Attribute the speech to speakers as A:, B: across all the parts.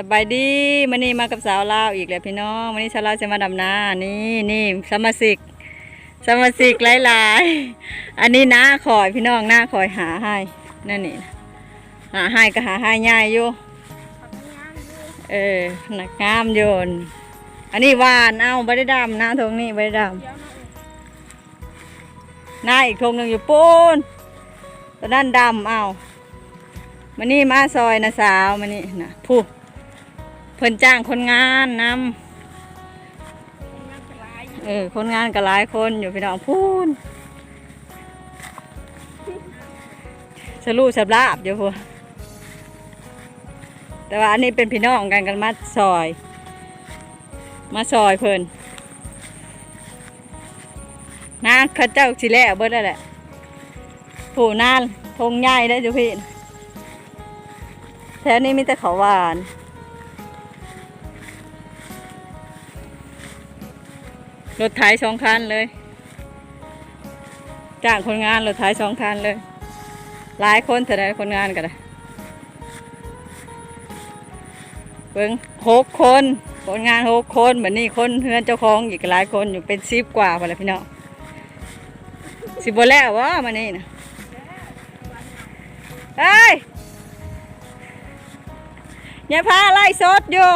A: สบายดีมันนี่มากับสาวลาวอีกแล้วพี่น้องมันนี่สาวลาวจะมาดำนานี่นี่สมาชิกสมาชิกหลายๆ อันนี้น้าคอยพี่น้องน้าคอยหาให้นั่นนี่หาให้ก็หาให้ง่ายอยู่เออหนักงามโยนอันนี้หวานเอาไม่ได้ดำนาทงนี้ไม่ได้ดำหน้าอีกทงหนึ่งอยู่ปูนตอนนั้นดำเอามันนี่มาซอยนะสาวมันนี่นะผู้ เพิ่นจ้างคนงานนำเออคนงานก็หลายคนอยู่พี่น้องพูนสรูสับลาบอยู่พูนแต่ว่าอันนี้เป็นพี่น้องกันกันมาซอย มาซอยเพิ่นนาข้าเจ้าสิแล้วเบิดแล้วแหละผู้นานทงใหญ่ได้จุพี่แถวนี้มีแต่เขาหวาน รถไถสองคันเลยจ้างคนงานรถไถสองคันเลย หลายคนแต่ได้คนงานก็ได้เบิ่งหกคนคนงานหกคนเหมือนนี่คนเฮือนเจ้าของอีกหลายคนอยู่เป็นสิบกว่าพอแล้วพี่น้องสิบวแล้ววะมานี่นะเฮ้ยอย่าพาไล่สดอยู่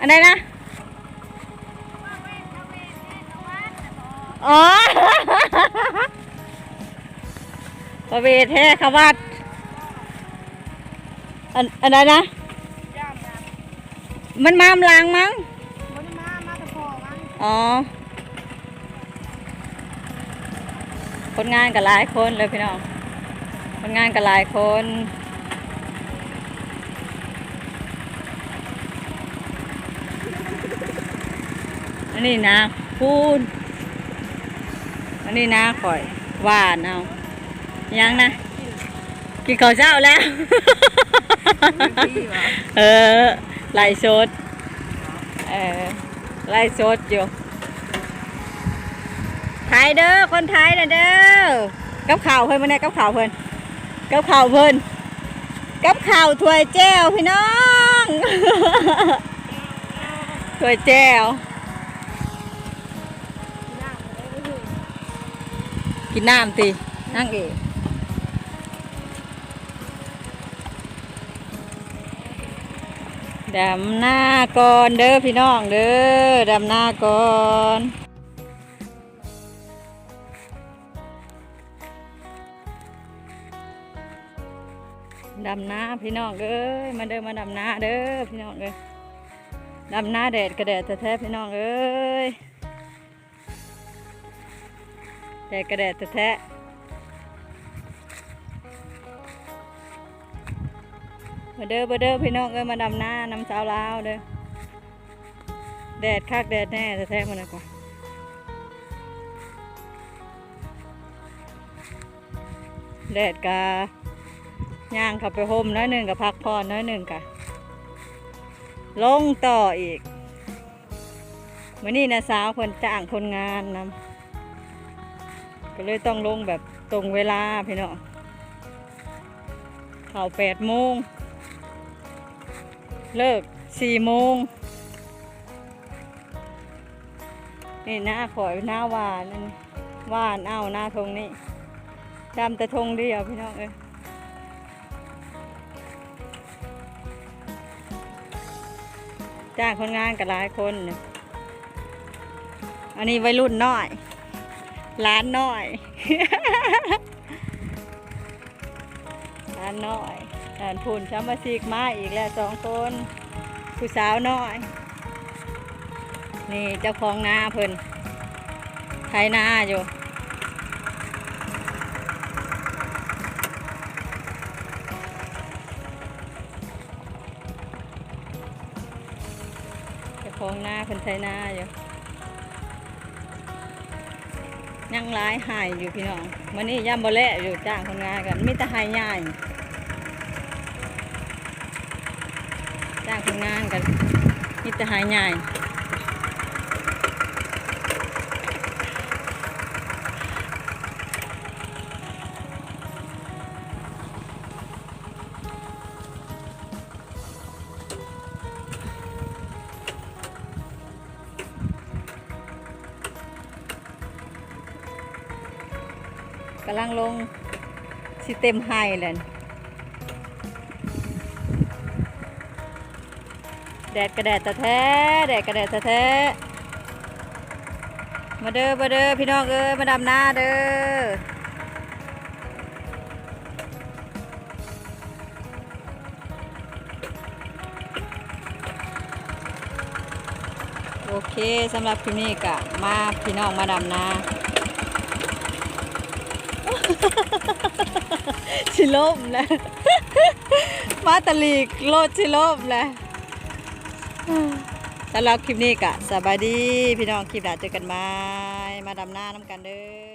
A: อะไรนะอ๋อประเวทแท้ขวัดอันอันไหนนะ มันมามลางมั้งอ๋อ คนงานกับหลายคนเลยพี่น้อง คนงานกับหลายคน อันนี้นะพูนอันนี้นะข่อยหวานเอายังนะ กินข้าวเช้าแล้ว เออไล่สดเออไล่สดอยู่ไทยเด้อคนไทยนะเด้อกับข่าวเพิ่นมาเนี่ยกับข่าวเพิ่นกับข่าวเพิ่นกับข่าวถ้วยแจ้วพี่น้องถ้วยแจ้ว กินน้ำตีนั่งเอกดำหน้าก่อนเด้อพี่น้องเด้อดำหน้าก่อนดำหน้าพี่น้องเอ้ยมาเด้อมาดำหน้าเด้อพี่น้องเอ้ยดำหน้าแดดกระแดดแท้ๆพี่น้องเอ้ย แดดกระแดดแท้มาเด้อมาเด้อพี่น้องเอ้ยมาดำหน้าน้ำสาวลาวเด้อแดดคักแดดแน่แท้ๆมันเลยกว่าแดดกะย่างขับไปห่มน้อยหนึ่งกับพักผ่อนน้อยหนึ่งกะลงต่ออีกวันนี้นะสาวคนจ้างคนงานนำ ก็เลยต้องลงแบบตรงเวลาพี่น้องเข่าแปดโมง เลิกสี่โมง นี่หน้าข่อยหน้าหวานนั่นหวานเอาหน้าทงนี่ดำแต่ทงเดียวพี่น้องเอ้ยจ้างคนงานกับหลายคน อันนี้วัยรุ่นน้อย ร้านน้อย ร้านน้อยร้านพูนช้ำมาซีกมาอีกแล้วสองคน ผู้สาวน้อย นี่เจ้าของนาเพิ่นไทยนาอยู่เจ้าของนาเพิ่นไทยนาอยู่ ยังร้ายหายอยู่พี่น้องมันนี่ย่ำบ่เลอยู่จ้างคนงานกันมิตรหายง่ายจ้างคนงานกันมีแต่หายใหญ่ กำลังลงสิเต็มไฮเลยแดดกระแดดตะแท้แดดกระแดดตะแท้มาเด้อมาเด้อพี่น้องเอ้ยมาดำหน้าเด้อโอเคสำหรับคลิปนี้กะมาพี่น้องมาดำนา ชิลมแล้วมาตะลีกโลดชิลมแล้วสำหรับคลิปนี้กะสบายดี พี่น้องคลิปหน้าเจอกันไหมมาดำหน้าน้ำกันเด้อ